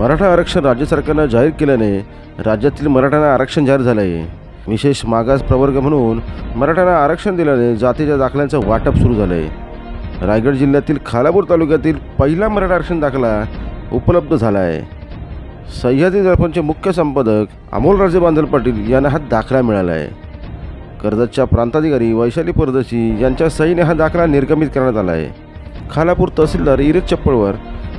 मराठा आरक्षण राज्य सरकारनं जाहीर केल्याने राज्यातील मराठ्यांना आरक्षण जाहीर झालं आहे विशेष मागास प्रवर्ग म्हणून मराठ्यांना आरक्षण दिल्याने जातीच्या दाखल्यांचं वाटप सुरू झालं आहे रायगड जिल्ह्यातील खालापूर तालुक्यातील पहिला मराठा आरक्षण दाखला उपलब्ध झाला आहे सह्याद्री दर्पणचे मुख्य संपादक अमोलराजे बांधल पाटील यांना हा दाखला मिळाला आहे कर्जतच्या प्रांताधिकारी वैशाली परदेशी यांच्या सहीने हा दाखला निर्गमित करण्यात आला आहे खालापूर तहसीलदार इरेज चप्पळवर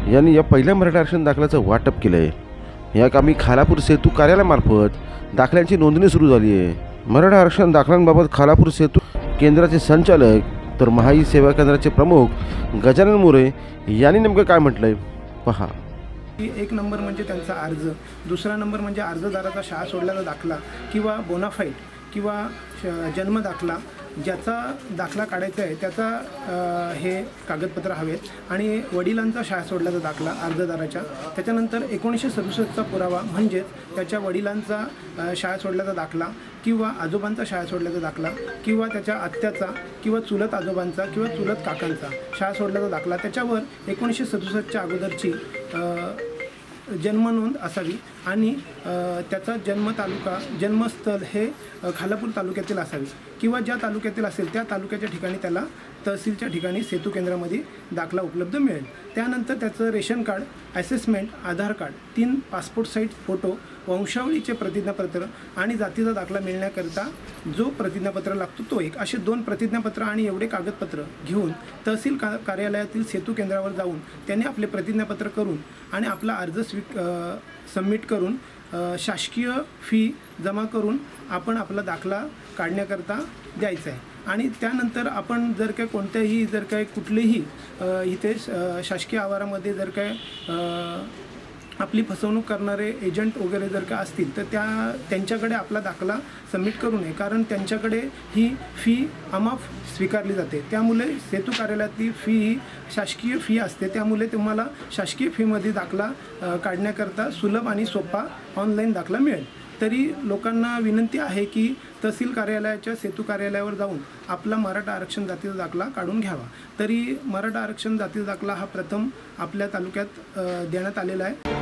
यांनी या पहिल्या मराठा आरक्षण दाखल्याचं वाटप केलं आहे या कामी खालापूर सेतू कार्यालयामार्फत दाखल्यांची नोंदणी सुरू झाली आहे मराठा आरक्षण दाखल्यांबाबत खालापूर सेतू केंद्राचे संचालक तर महाई सेवा केंद्राचे प्रमुख गजानन मोरे यांनी नेमकं काय म्हटलंय? पहा. की एक नंबर म्हणजे त्यांचा अर्ज दुसरा नंबर म्हणजे अर्जदाराचा शाळा सोडल्याचा दाखला किंवा बोनाफाईट किंवा श- जन्म दाखला ज्याचा दाखला काढायचा आहे त्याचा हे कागदपत्र हवेत आणि वडिलांचा शाळा सोडल्याचा दाखला अर्जदाराच्या. त्याच्यानंतर एकोणीसशे सदुसष्टचा पुरावा म्हणजेच त्याच्या वडिलांचा शाळा सोडल्याचा दाखला किंवा आजोबांचा शाळा सोडल्याचा दाखला किंवा त्याच्या आत्याचा किंवा चुलत आजोबांचा किंवा चुलत काकांचा शाळा सोडल्याचा दाखला. त्याच्यावर एकोणीसशे सदुसष्टच्या अगोदरची जन्मनोंद असावी आणि त्याचा जन्म तालुका जन्मस्थळ हे खालापूर तालुक्यातील असावी किंवा ज्या तालुक्यातील असेल त्या तालुक्याच्या ठिकाणी त्याला तहसीलच्या ठिकाणी सेतू केंद्रामध्ये दाखला उपलब्ध मिळेल. त्यानंतर त्याचं ration card assessment Aadhaar card तीन पासपोर्ट साईज फोटो वंशावळीचे प्रतिज्ञापत्र आणि जातीचा दाखला मिळण्याकरिता जो प्रतिज्ञापत्र लागतो तो एक. असे दोन प्रतिज्ञापत्र आणि एवढे कागदपत्र घेऊन तहसील का कार्यालयातील सेतू केंद्रावर जाऊन त्यांनी आपले प्रतिज्ञापत्र करून आणि आपला अर्ज स्वी सबमिट करून शासकीय फी जमा करून आपण आपला दाखला काढण्याकरता द्यायचा आहे. आणि त्यानंतर आपण जर काय कोणत्याही जर काय कुठलेही इथे शासकीय आवारामध्ये जर काय आपली फसवणूक करणारे एजंट वगैरे जर का असतील तर त्या त्यांच्याकडे आपला दाखला सबमिट करू नये. कारण त्यांच्याकडे ही फी अमाफ स्वीकारली जाते. त्यामुळे सेतू कार्यालयातली फी ही शासकीय फी असते. त्यामुळे तुम्हाला शासकीय फीमध्ये दाखला काढण्याकरता सुलभ आणि सोपा ऑनलाईन दाखला मिळेल. तरी लोकांना विनंती आहे की तहसील कार्यालयाच्या सेतू कार्यालयावर जाऊन आपला मराठा आरक्षण जातीचा दाखला काढून घ्यावा. तरी मराठा आरक्षण जातीचा दाखला हा प्रथम आपल्या तालुक्यात देण्यात आलेला आहे.